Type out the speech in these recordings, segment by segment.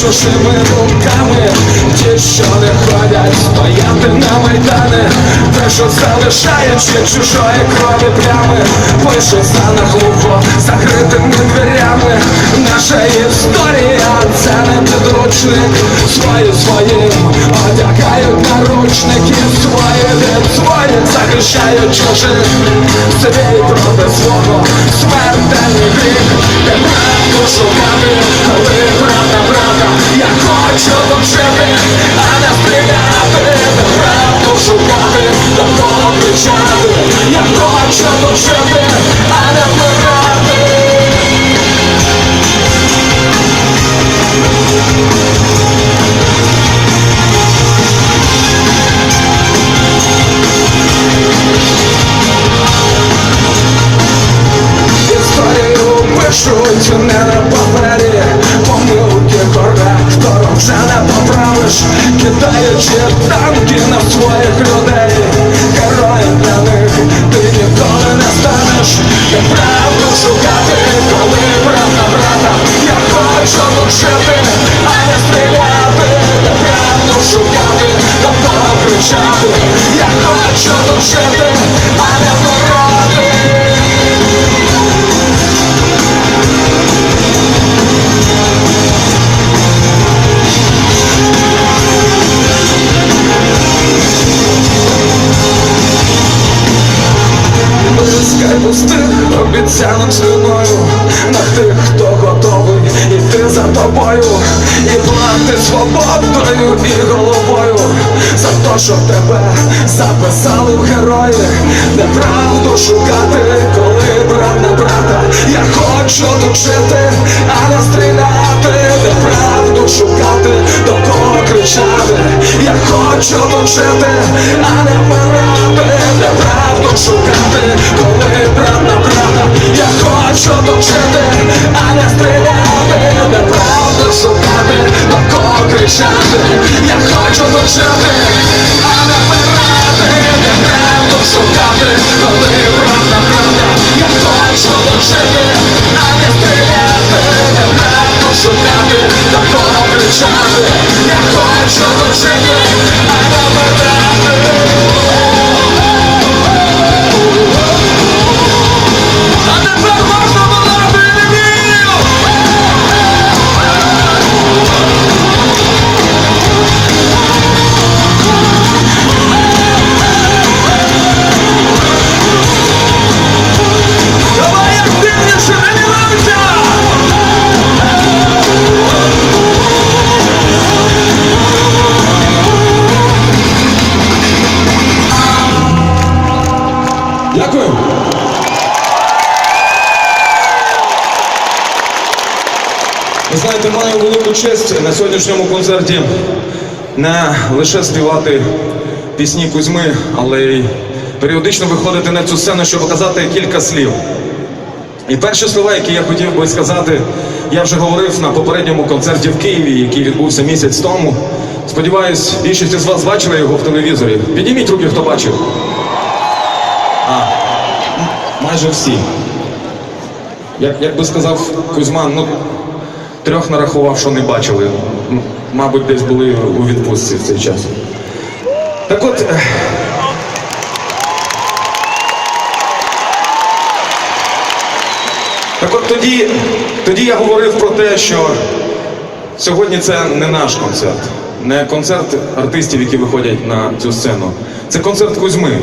чужими руками, ті, що не ходять, стояти на майдани, те, що залишаючи чужої крові плями, пише за наглухо закритими дверями. Наша історія це не підручник, свої своїм одягають наручники, свої від своїх захищають чужих, свій проти свого смертельний гріх, де правду шукати, коли правда правда, я хочу дожити, а не стріляти, правду шукати, до кого кричати, я хочу дожити, Кидаючи танки на своїх людей Блискай пустих обіцянок слюною На тих, хто готовий іти за тобою. І плати свободою і головою. За те, що тебе записали в герої. Де правду шукати, коли брат на брата. Я хочу тут жити, а не стріляти. Де правду шукати, до кого кричати Я хочу тут жити, а не вмирати Де шукати, коли брат на брата Я хочу тут а не стріляти. Де правду шукати, до кого кричати. Я хочу тут а не вмирати. Де правду шукати, коли брат на брата Я хочу тут а не стріляти. Де правду шукати, до кого кричати. Я хочу тут а не вмирати Знаєте, маю велику честь на сьогоднішньому концерті не лише співати пісні Кузьми, але й періодично виходити на цю сцену, щоб показати кілька слів. І перші слова, які я хотів би сказати, я вже говорив на попередньому концерті в Києві, який відбувся місяць тому. Сподіваюсь, більшість з вас бачили його в телевізорі. Підніміть руки, хто бачив. А, майже всі. Як, як би сказав Кузьма, ну трьох нарахував, що не бачили. Мабуть, десь були у відпустці в цей час. Так от. Так от тоді, тоді я говорив про те, що сьогодні це не наш концерт, не концерт артистів, які виходять на цю сцену. Це концерт Кузьми,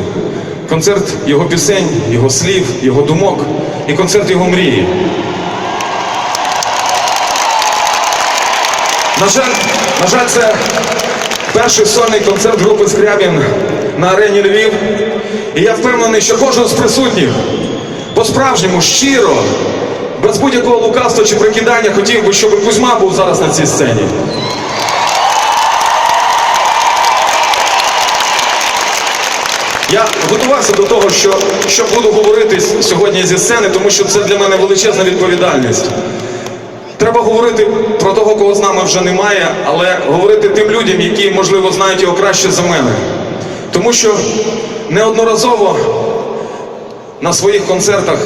концерт його пісень, його слів, його думок і концерт його мрії. На жаль, на жаль, це перший сольний концерт групи Скрябін на арені Львів. І я впевнений, що кожен з присутніх по-справжньому щиро, без будь-якого лукавства чи прикидання хотів би, щоб Кузьма був зараз на цій сцені. Я готувався до того, що, що буду говорити сьогодні зі сцени, тому що це для мене величезна відповідальність. Треба говорити про того, кого з нами вже немає, але говорити тим людям, які, можливо, знають його краще за мене. Тому що неодноразово на своїх концертах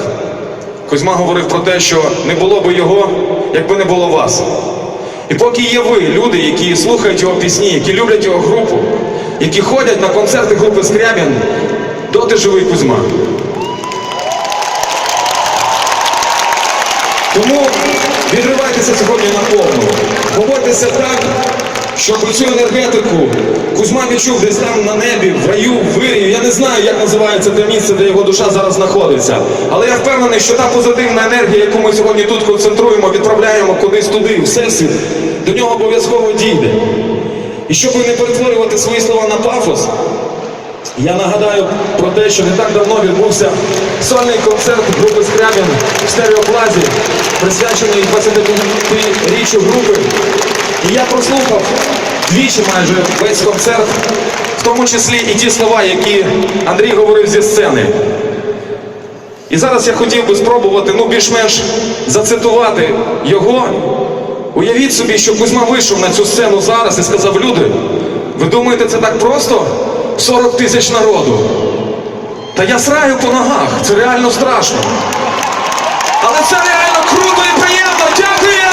Кузьма говорив про те, що не було би його, якби не було вас. І поки є ви, люди, які слухають його пісні, які люблять його групу, які ходять на концерти групи Скрябін, доти живий Кузьма. Тому відривайтеся сьогодні на повну. Поводьтеся так, щоб цю енергетику Кузьма відчув десь там на небі, в раю, в вирі. Я не знаю, як називається те місце, де його душа зараз знаходиться. Але я впевнений, що та позитивна енергія, яку ми сьогодні тут концентруємо, відправляємо кудись туди, в всесвіт, до нього обов'язково дійде. І щоб не перетворювати свої слова на пафос, я нагадаю про те, що не так давно відбувся сольний концерт групи Скрябін в стереоплазі, присвячений 25-річчю групи. І я прослухав двічі майже весь концерт, в тому числі і ті слова, які Андрій говорив зі сцени. І зараз я хотів би спробувати ну, більш-менш зацитувати його. Уявіть собі, що Кузьма вийшов на цю сцену зараз і сказав, люди, ви думаєте, це так просто? 40 тисяч народу. Та я сраю по ногах, це реально страшно. Але це реально круто і приємно. Дякую!